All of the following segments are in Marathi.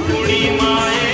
हात कुणी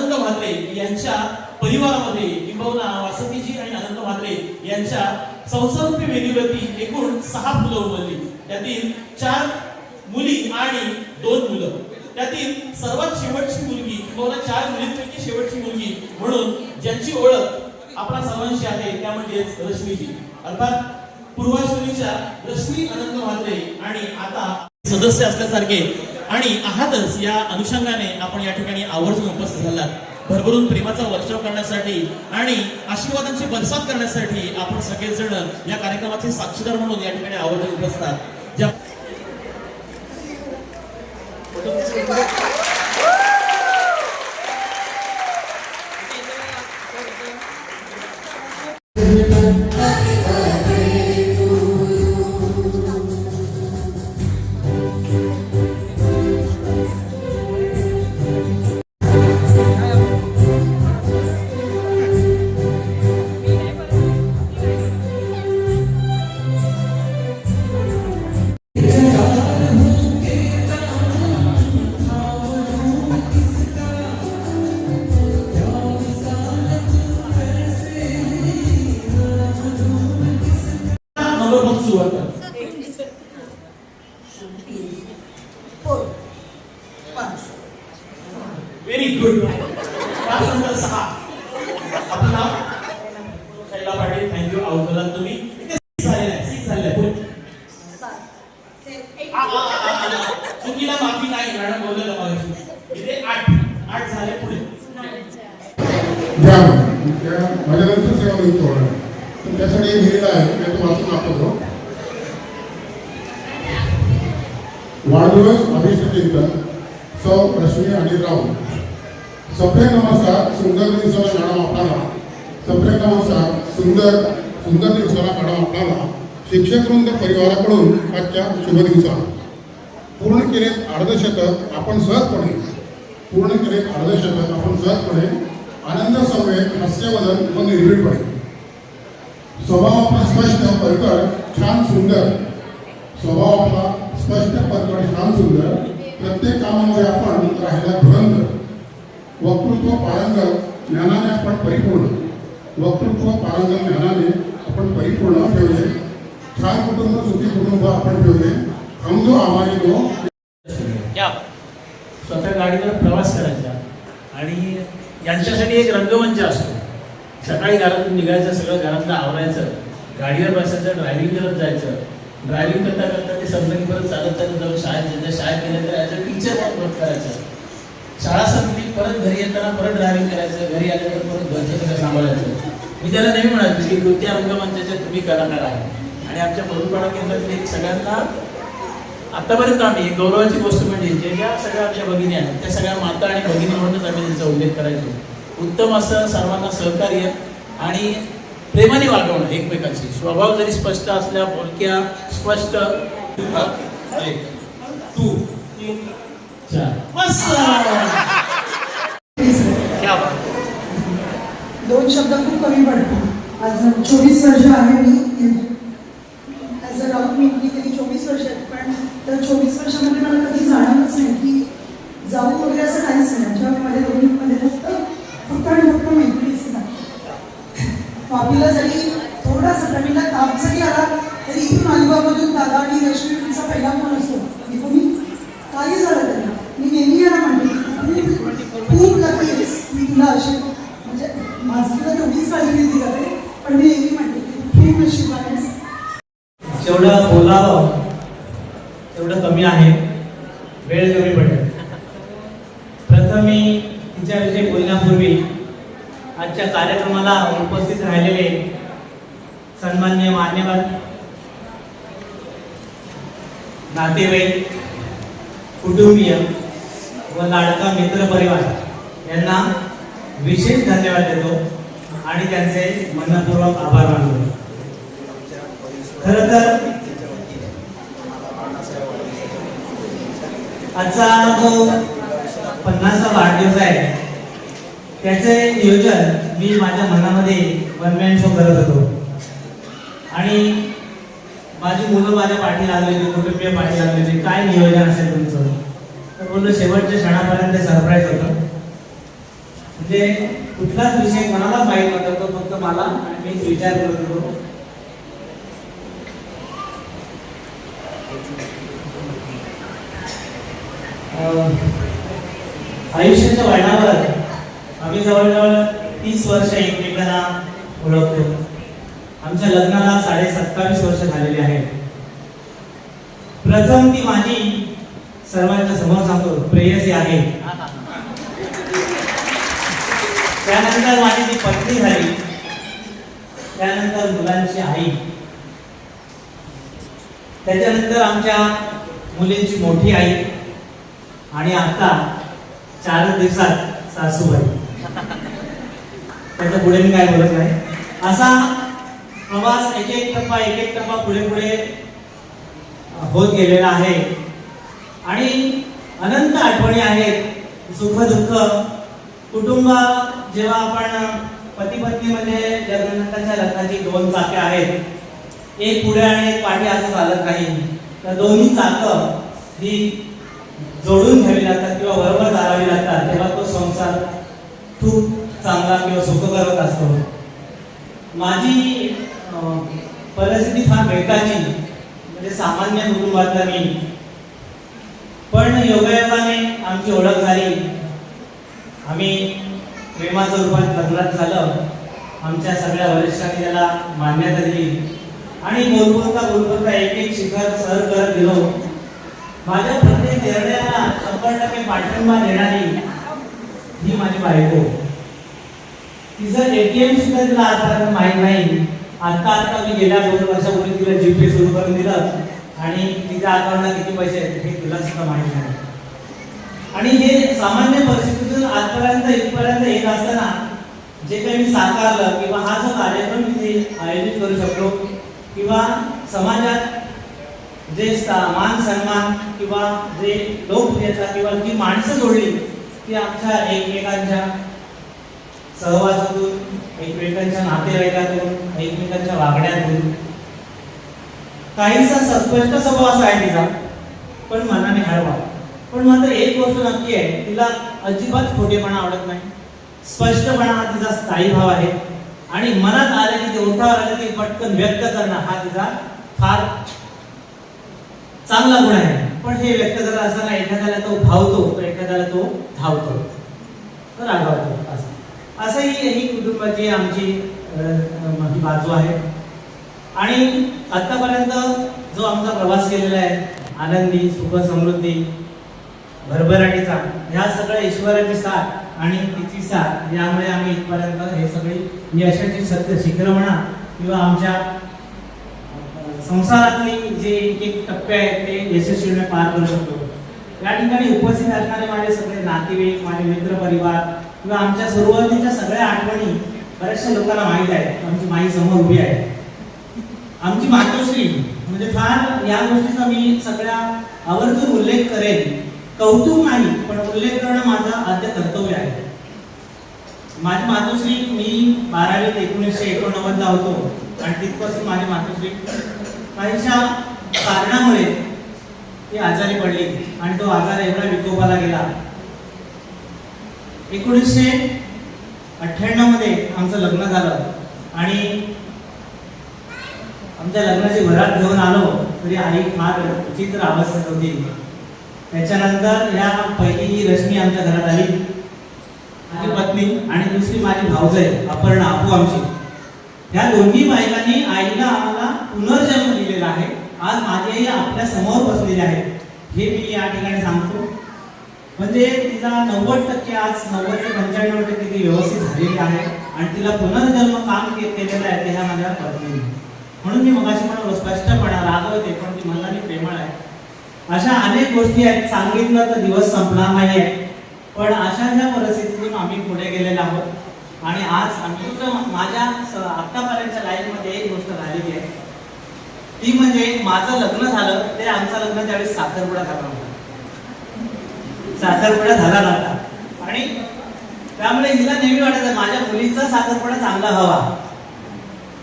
आनंद म्हात्रे यांच्या परिवारामध्ये किंबहुना वासंतीजी आणि आनंद म्हात्रे यांच्या संसारूपी वेदीवरती एकूण सहा मुलं उमरली त्यातील चार मुली आणि दोन मुलं. त्यातील सर्वात शेवटची मुलगी किंवा चार मुलींपैकी शेवटची मुलगी म्हणून ज्यांची ओळख आपल्या सर्वांशी आहे त्या म्हणजेच रश्मीजी. अर्थात पूर्वाश्रमीच्या रश्मी अनंत म्हात्रे आणि आता सदस्य असल्यासारखे आणि आहातच या अनुषंगाने आपण या ठिकाणी आवर्जून उपस्थित झालात. भरभरून प्रेमाचा वर्षाव करण्यासाठी आणि आशीर्वादांची बरसात करण्यासाठी आपण सगळेजण या कार्यक्रमाचे साक्षीदार म्हणून या ठिकाणी आवर्जून उपस्थित ज्या व्हेरी गुड पाच नंबर सहा. आपलं नाव? शैला पाटील. थँक्यू तुम्ही. झालेलं आहे सिक्स झालेलं आहे. चुकीला माफी नाही. मॅडम बोललेलं इथे आठ. आठ झाले पुढे. सेवा नियुक्त होणार. आहे. त्यासाठी एक लिहिलेलं आहे. मी तो वाचून दाखवतो. वाढदिवस अभिषेक सौ रश्मी आणि राव सफे नमस्कार सुंदर दिवसाला शाळा वापरला सफे नमस्कार सुंदर सुंदर दिवसाला मॅडम आपल्याला. शिक्षक वृंद परिवाराकडून आजच्या शुभ दिवसाला. पूर्ण केले अर्धशतक आपण सहजपणे. पूर्ण केले अर्धशतक आपण सहजपणे. आनंद समवेत हास्यवदन व निर्भीडपणे. स्वभाव आपला स्पष्ट परकड छान सुंदर. स्वभाव आपला स्पष्ट परकड छान सुंदर. प्रत्येक कामामध्ये आपण राहायला धुरंधर वक्तृत्व पारंगत ज्ञानाने आपण परिपूर्ण वक्तृत्व पारंगत ज्ञानाने आपण परिपूर्ण ठेवले. छान कुटुंब सुखी कुटुंब आपण ठेवले. समजो आम्हाला तो. स्वतः गाडीवर प्रवास करायचा आणि यांच्यासाठी एक रंगमंच असतो. सकाळी घरातून निघायचं सगळं घरातलं आवरायचं गाडीवर बसायचं ड्रायव्हिंग करत जायचं. ड्रायव्हिंग करता करता ते संपलं परत चालत चालत जाऊन शाळेत जायचं शाळेत गेलं तर ॲज अ टीचर म्हणून वर्क करायचं. शाळा संपली परत घरी येताना परत ड्रायव्हिंग करायचं घरी आल्यावर परत घरचं सगळं सांभाळायचं. मी त्याला नेहमी म्हणायचो की नृत्य रंगमंचाच्या तुम्ही कलाकार आहे? आणि आमच्या मधुपाडा केंद्रातील एक सगळ्यांना आतापर्यंत आम्ही एक गौरवाची गोष्ट म्हणजे जे ज्या सगळ्या आमच्या भगिनी आहेत त्या सगळ्या माता आणि भगिनी म्हणूनच आम्ही त्यांचा उल्लेख करायचो. उत्तम असं सर्वांना सहकार्य आणि प्रेमाने वागवणं एकमेकांशी. स्वभाव जरी स्पष्ट असल्या बोलक्या स्पष्ट. तीन चार. दोन शब्द खूप कमी पडतात. आज चोवीस वर्ष आहे मी ॲज अ राऊंड मी मी गेली चोवीस वर्ष आहेत पण त्या चोवीस वर्षामध्ये मला कधी जाणवलंच नाही की जाऊ वगैरे असं काहीच नाही आमच्या माझ्या दोन्हीमध्ये फक्त फक्त आणि फक्त मैत्रिणीच वापीला जरी थोडासा प्रवीणला ताप जरी आला तरी इथून अलिबागमधून दादा आणि रश्मी तुमचा पहिला फोन असतो की तुम्ही काही झालं तरी मी नेहमी याला म्हणते की खूप खूप लकी आहेस मी तुला असे म्हणजे माझी तुला तेवढीच काळजी घेतली जाते पण मी नेहमी म्हणते की तू खूप नशीबवान आहेस जेवढं बोलावं तेवढं कमी आहे वेळ कमी पडेल प्रथम मी तिच्याविषयी बोलण्यापूर्वी आजच्या कार्यक्रमाला उपस्थित राहिलेले सन्मान्य मान्यवर नातेवाईक कुटुंबीय व लाडका मित्र परिवार यांना विशेष धन्यवाद देतो आणि त्यांचे मनपूर्वक आभार मानतो. खर तर आजचा जो पन्नासचा वाढदिवस आहे. त्याचे नियोजन मी माझ्या मनामध्ये वन मॅन शो करत होतो. आणि माझी मुलं माझ्या पाठी लागली होती कुटुंबीय पाठी लागली होती. काय नियोजन असेल तुमचं? तर बोललो शेवटच्या क्षणापर्यंत सरप्राईज होतं. म्हणजे कुठलाच विषय कोणालाच माहीत नव्हता तो फक्त मला आणि मी विचार करत होतो. आयुष्याच्या वळणावर आम्ही जवळजवळ तीस वर्ष एकमेकांना ओळखतो. आमच्या लग्नाला साडे सत्तावीस वर्ष झालेली आहेत प्रथम ती माझी सर्वांच्या समोर सांगतो प्रेयसी आहे. त्यानंतर माझी ती पत्नी झाली त्यानंतर मुलांची आई. त्याच्यानंतर आमच्या मुलींची मोठी आई आणि आता चार दिवसात सासूबाई. त्याच्या पुढे मी काय बोलत नाही. असा प्रवास एक एक टप्पा एक एक टप्पा पुढे पुढे होत गेलेला आहे. आणि अनंत आठवणी आहेत सुख दुःख. कुटुंब जेव्हा आपण पती पत्नीमध्ये जगन्नाथाच्या लग्नाची दोन चाके आहेत एक पुढे आणि एक पाठी असं चालत नाही. तर दोन्ही चाकं ही जोडून घ्यावी लागतात किंवा बरोबर चालावी लागतात तेव्हा तो संसार खूप चांगला किंवा सुखकारक असतो. माझी परिस्थिती फार बेकाची म्हणजे सामान्य कुटुंबातला मी. पण योगायोगाने आमची ओळख झाली. आम्ही प्रेमाचं रूपात लग्नात झालं. आमच्या सगळ्या वरिष्ठांनी त्याला मान्यता दिली. आणि बोलबोलता बोलबोलता एक एक शिखर सर करत गेलो. माझ्या प्रत्येक निर्णयाला शंभर टक्के पाठिंबा देणारी ही माझी बायको. तिचं एटीएम सुद्धा तिला आजपर्यंत माहीत नाही. आता आता मी गेल्या दोन वर्षापूर्वी तिला जीपे सुरू करून दिलं. आणि तिच्या अकाउंटला किती पैसे आहेत हे तिला सुद्धा माहीत नाही. आणि हे सामान्य परिस्थितीतून आजपर्यंत इथपर्यंत येत असताना जे काही मी साकारलं किंवा हा जो कार्यक्रम इथे आयोजित करू शकलो किंवा समाजात जे मान सन्मान किंवा जे लोकप्रियता किंवा जी माणसं जोडली ती आमच्या एकमेकांच्या सहवासातून एकमेकांच्या नातेवाईकातून एकमेकांच्या वागण्यातून. काहींचा स्पष्ट सहवास आहे तिचा पण मनाने हळवा. पण मात्र एक गोष्ट नक्की आहे तिला अजिबात खोटेपणा आवडत नाही. स्पष्टपणा हा तिचा स्थायी भाव आहे. आणि मनात आले की ते ओठावर आले की पटकन व्यक्त करणं हा तिचा फार चांगला गुण आहे. पण हे व्यक्त करत असताना एखाद्याला तो भावतो तर एखाद्याला तो धावतो. तर रागावतो असं. असंही ही कुटुंबाची आमची ही बाजू आहे आणि आत्तापर्यंत जो आमचा प्रवास केलेला आहे आनंदी सुख समृद्धी भरभराटीचा ह्या सगळ्या ईश्वराची साथ आणि तिची साथ यामुळे आम्ही इथपर्यंत हे सगळी यशाची सत्य शिखर म्हणा किंवा आमच्या संसारातली जे एक एक टप्पे आहेत ते यशस्वीने पार करू शकतो. या ठिकाणी उपस्थित असणारे माझे सगळे नातेवाईक माझे मित्र परिवार किंवा आमच्या सुरुवातीच्या सगळ्या आठवणी बऱ्याचशा लोकांना माहीत आहेत. आमची माई समोर उभी आहे. आमची मातोश्री म्हणजे फार या गोष्टीचा मी सगळ्या आवर्जून उल्लेख करेन. कौतुक नाही पण उल्लेख करणं माझा आद्य कर्तव्य आहे. माझी मातोश्री मी बारावीत एकोणीसशे एकोणनव्वदला होतो. आणि तिथपासून माझी मातोश्री काहीशा कारणामुळे ती आजारी पडली. आणि तो आजार एवढा विकोपाला गेला. एकोणीसशे अठ्ठ्याण्णवमध्ये आमचं लग्न झालं आणि आमच्या लग्नाची भरात घेऊन आलो तरी आई फार विचित्र अवस्थेत होती. त्याच्यानंतर या पहिली ही रश्मी आमच्या घरात आली. माझी पत्नी आणि दुसरी माझी भाऊजाई अपर्णा आपू आमची. या दोन्ही बायकांनी आईला आम्हाला पुनर्जन्म दिलेला आहे. आज माझी आई आपल्यासमोर बसलेली आहे. हे मी या ठिकाणी सांगतो. म्हणजे तिला नव्वद टक्के आज नव्वद ते पंच्याण्णव टक्के ती व्यवस्थित झालेली आहे आणि तिला पुनर्जन्म काम के- केलेलं आहे ते ह्या माझ्या पत्नीने. म्हणून मी मगाशी म्हणून स्पष्टपणा रागवते पण ती मनाने प्रेमळ आहे. अशा अनेक गोष्टी आहेत सांगितलं तर दिवस संपणार नाही. आहे पण अशा ज्या परिस्थितीतून आम्ही पुढे गेलेलो आहोत आणि आज आम्ही माझ्या आत्तापर्यंतच्या लाईफमध्ये एक गोष्ट झालेली आहे. ती म्हणजे माझं लग्न झालं ते आमचं लग्न त्यावेळेस साखरपुडा झाला होता. साखरपुडा झाला नव्हता. आणि त्यामुळे हिला नेहमी वाटायचं माझ्या मुलीचा साखरपुडा चांगला हवा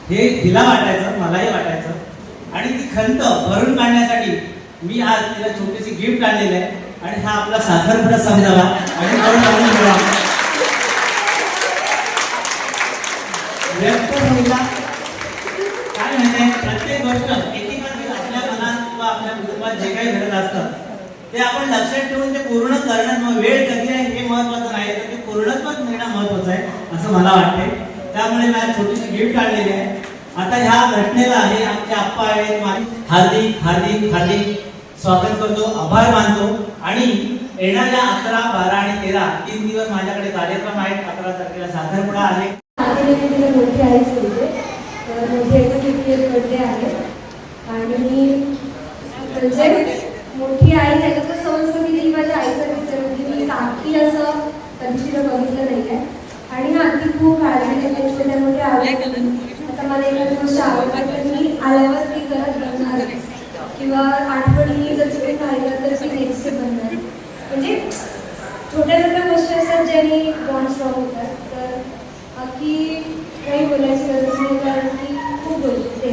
हे तिला वाटायचं मलाही वाटायचं. आणि ती खंत भरून काढण्यासाठी मी आज तिला छोटीशी गिफ्ट आणलेली आहे. आणि हा आपला साखरपुडा समजावा. आणि भरून काढून ठेवा व्यक्त होईला काय म्हणजे प्रत्येक गोष्ट एकेकाची आपल्या मनात किंवा आपल्या कुटुंबात जे काही घडत असतं ते आपण लक्षात ठेवून ते पूर्ण करणं मग वेळ कधी आहे हे महत्वाचं नाही तर ते पूर्णत्वात मिळणं महत्वाचं आहे असं मला वाटते त्यामुळे मला छोटीशी गिफ्ट काढलेली आहे आता ह्या घटनेला हे आमचे आप्पा आहेत माझे हार्दिक हार्दिक हार्दिक स्वागत करतो आभार मानतो आणि येणाऱ्या अकरा बारा आणि तेरा तीन दिवस माझ्याकडे कार्यक्रम आहेत. अकरा तारखेला साखरपुडा आहे. आधी तिला मोठी आईच बोलते तर मोठी आहे. आणि म्हणजे मोठी आई त्याच्यात समजतं की ती माझ्या आईचा पिक्चर म्हणजे मी काकी असं कधी तिला बघितलं नाही आहे आणि हा ती खूप काळजी घेते छोट्या मोठ्या आवडत आता मला एखादी गोष्ट आवडते तर मी आल्यावर ती घरात बनणार किंवा आठवणी जर चुकून राहिलं तर ती नेक्स्ट बनणार म्हणजे छोट्या छोट्या ज्याने बॉन्ड स्ट्रॉंग होतात तर बाकी काही बोलायची गरज नाही कारण की खूप बोलते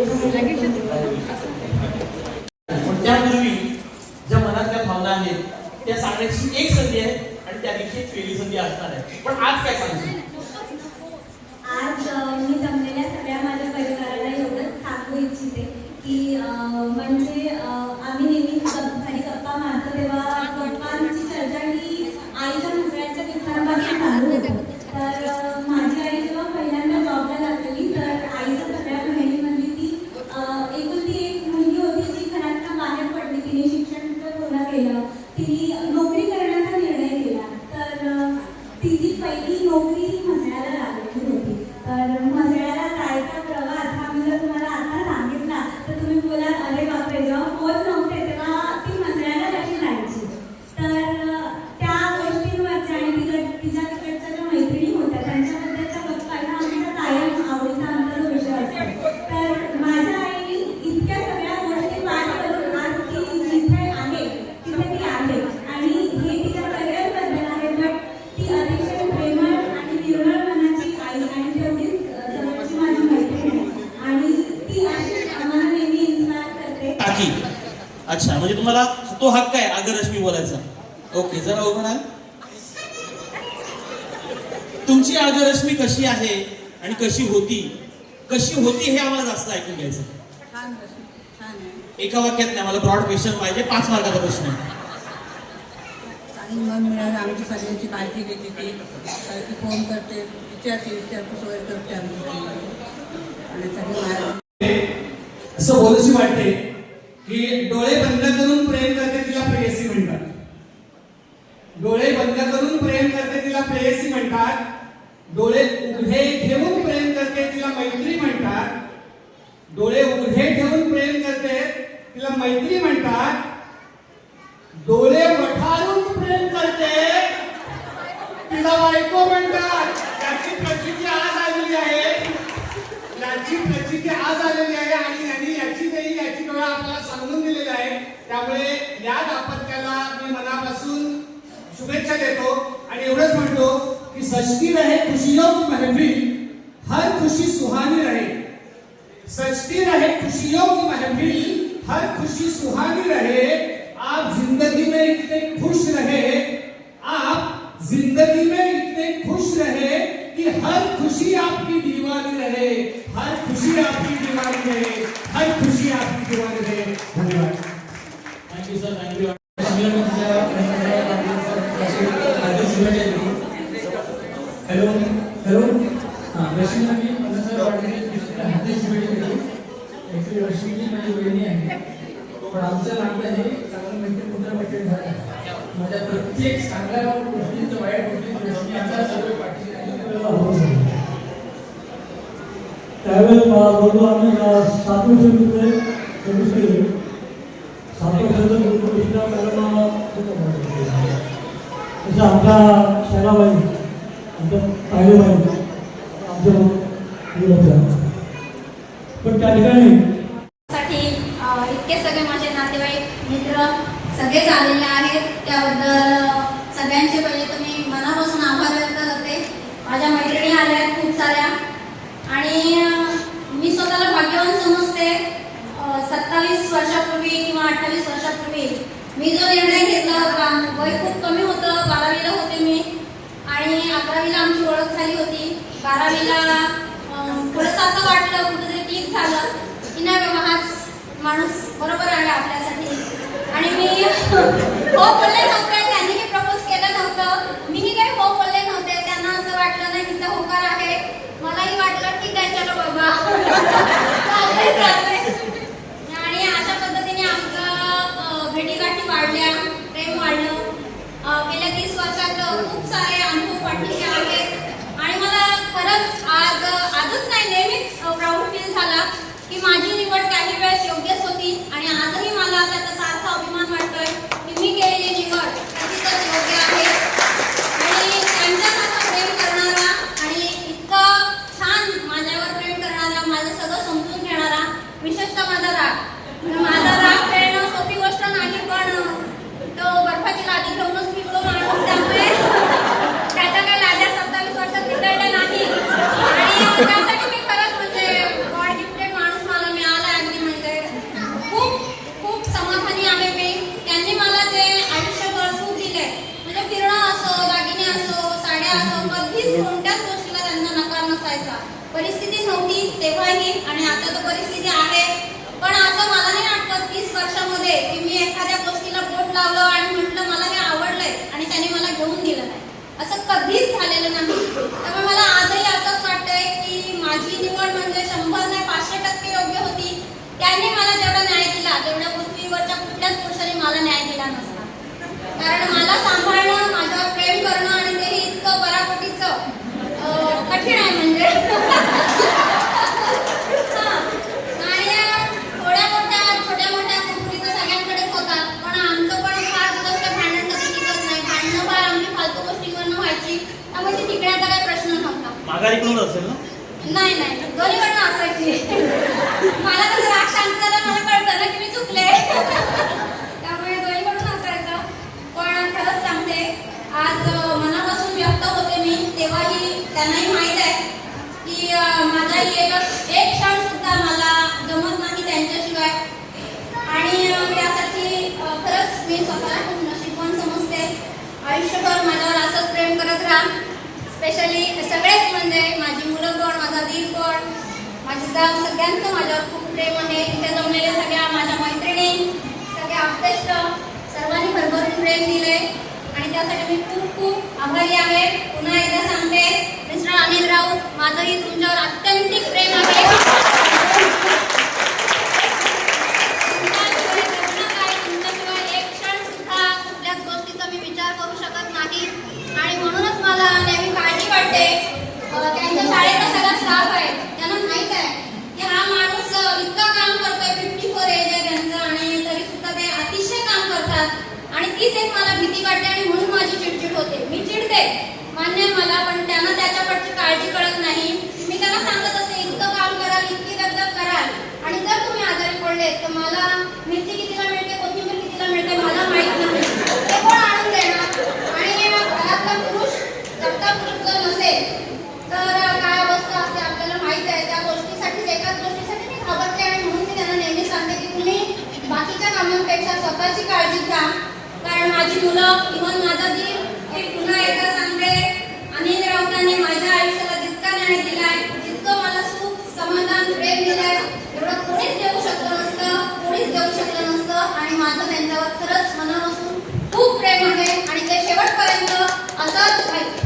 त्यापूर्वी ज्या मनातल्या भावना आहेत त्या सांगण्याची एक संधी आहे आणि त्या दिवशी एक वेगळी संधी असणार आहे. पण आज काय सांगशील? आज मी जमलेल्या सगळ्या माझ्या परिवाराला एवढंच सांगू इच्छिते की म्हणजे आम्ही तुम्हाला तो हक्क आहे आगरश्मी बोलायचा. ओके जरा उभं राहा. तुमची आगरश्मी कशी आहे आणि कशी होती? कशी होती हे आम्हाला जास्त ऐकून घ्यायचं. छान रश्मी, छान आहे. एका वाक्यात नाही मला ब्रॉड क्वेश्चन पाहिजे पाच मार्काचा प्रश्न आमची सगळ्यांची काळजी घेते ती. सारखी फोन करते विचारते विचारपूस वगैरे करते आमची. आणि सगळी माझ्या असं बोलूशी वाटते. की डोळे बंद करून प्रेम करते तिला प्रेयसी म्हणतात. डोळे बंद करून प्रेम करते तिला प्रेयसी म्हणतात. डोळे उघडे ठेवून प्रेम करते तिला मैत्री म्हणतात. डोळे उघडे ठेवून प्रेम करते तिला मैत्री म्हणतात. डोळे वठारून प्रेम करते तिला बायको म्हणतात. त्याची प्रचिती आज आलेली आहे. याची प्रचिती आज आलेली आहे आणि यांनी याची नाही याची डोळा आपला या दाम्पत्याला मी मनापासून शुभेच्छा देतो आणि एवढंच म्हणतो कि सजती रहे खुशियों की महफिल हर रहे. की महफिल हर में इतने खुश रहे. आप ज़िंदगी में इतने खुश रहे कि हर खुशी आपकी दीवानी रहे. हर खुशी आपकी दीवानी रहे. हर खुशी आपकी दीवानी धन्यवाद thank you sir thank you hello hello हां रश्मीला मी हाती ॲक्च्युली रश्मीची माझी बहिणी आहे पण आमचं नातं हे चांगलं मैत्री पुत्र मैत्री झालं माझ्या प्रत्येक चांगल्या गोष्टीचं वाईट गोष्टी रश्मी आमच्या सर्व पाठीशी आहे. होऊ त्यावेळेला बोललो आम्ही सात वर्ष मित्र तसं आमच्या आमच्या पाहिलेबाई आमच्या पण त्या ठिकाणी साठी इतके सगळे माझे नातेवाईक मित्र सगळेच आलेले आहेत. त्याबद्दल सगळ्यांचे पहिले तर मी मनापासून आभार व्यक्त करते माझ्या मैत्रिणी आल्या आहेत खूप साऱ्या आणि अ, मी स्वतःला भाग्यवान समजते सत्तावीस वर्षापूर्वी किंवा अठ्ठावीस वर्षापूर्वी मी जो निर्णय घेतला होता वय खूप कमी होतं बारावीला होते मी. आणि अकरावीला आमची ओळख झाली होती. बारावीला थोडंसं असं वाटलं कुठेतरी क्लिक झालं. की नाही बाबा हाच माणूस बरोबर आहे आपल्यासाठी. आणि मी हो बोलले नव्हते त्यांनी मी प्रपोज केलं नव्हतं. मीही काही हो बोलले नव्हते. त्यांना असं वाटलं नाही तिचा होकार आहे. मलाही वाटलं ठीक आहे चलो बाबा. चालतंय चालतंय आणि अशा पद्धतीने आमचं अं, भेटीगाठी वाढल्या प्रेम वाढलं. गेल्या तीस वर्षात खूप सारे अनुभव पाठीचे आहेत. आणि मला खरंच आज आजच नाही नेहमीच प्राऊड फील झाला की माझी निवड काही वेळेस योग्यच होती आणि आजही मला त्याचा सारखा अभिमान वाटतोय की मी केलेली निवड योग्य आहे आणि त्यांच्यासारखं प्रेम करणारा आणि इतकं छान माझ्यावर प्रेम करणारा माझं सगळं समजून घेणारा विशेषतः माझा राग माझा राग खेळणं सोपी गोष्ट नाही पण तो बर्फाची लादी घेऊनच फिरतो माणूस त्यामुळे त्याच्या काही लाद्या सत्तावीस वर्षात निघाल्या नाही आणि त्यासाठी मी खरंच म्हणजे गॉड गिफ्टेड माणूस मला मिळाला अगदी म्हणजे खूप खूप समाधानी आहे मी त्यांनी मला जे आयुष्यभर सुख दिले म्हणजे फिरणं असो दागिने असो साड्या असो कधीच कोणत्याच गोष्टीला त्यांना नकार नसायचा परिस्थिती नव्हती तेव्हाही आणि आता तर परिस्थिती आहे पण असं मला नाही वाटत तीस वर्षामध्ये की मी एखाद्या गोष्टीला बोट लावलं आणि म्हटलं मला हे आवडलंय आणि त्याने मला घेऊन दिलं नाही असं कधीच झालेलं नाही. त्यामुळे मला आजही असंच वाटतंय की माझी निवड म्हणजे शंभर नाही पाचशे टक्के योग्य होती. त्यांनी मला जेवढा न्याय दिला तेवढ्या पृथ्वीवरच्या कुठल्याच पुरुषाने मला न्याय दिला नसता. कारण मला सांभाळणं माझ्यावर प्रेम करणं आणि तेही इतकं बराकोटीचं कठीण आहे म्हणजे हां. आणि थोड्या मोठ्या छोट्या मोठ्या कुकुरी तर सगळ्यांकडेच होतात पण आमचं पण फार दिवस काही भांडण कधी टिकत नाही भांडणं फार आमची फालतू गोष्टींवरनं व्हायची त्यामुळे ती टिकण्याचा काही प्रश्न आघाडीकडून असेल ना? नाही नाही. दोन्ही दोन्हीकडनं असायची. मला कसं राग शांत झाला मला कळतं ना की मी चुकले त्यामुळे दोन्हीकडून असायचं पण खरंच सांगते आज अं, मनापासून व्यक्त होते मी तेव्हाही त्यांनाही माहीत आहे की अं, माझाही एक एक क्षण सुद्धा मला जमत नाही त्यांच्याशिवाय आणि अं, त्यासाठी अं, खरंच मी स्वतःला खूप नशीबवान समजते आयुष्यभर माझ्यावर असंच प्रेम करत राहा स्पेशली सगळेच म्हणजे माझी मुलं कोण माझा दीर कोण माझी जाव सगळ्यांचं माझ्यावर खूप प्रेम आहे. इथे जमलेल्या सगळ्या माझ्या मैत्रिणी सगळ्या आपतेष्ट सर्वांनी भरभरून प्रेम दिले आणि त्यासाठी मी खूप खूप आभारी आहे. पुन्हा एकदा सांगते मिस्टर अनिल राऊत माझंही तुमच्यावर अत्यंतिक प्रेम आहे. स्वतःची काळजी घ्या. कारण माझी मुलं इव्हन माझा जी हे पुन्हा एकदा सांगते अनिल राऊतांनी माझ्या आयुष्याला जितका न्याय दिलाय जितकं मला सुख समाधान प्रेम दिलाय एवढं कोणीच देऊ शकलं नसतं कोणीच देऊ शकलं नसतं आणि माझं त्यांच्यावर खरंच मनापासून खूप प्रेम आहे आणि ते शेवटपर्यंत असंच आहे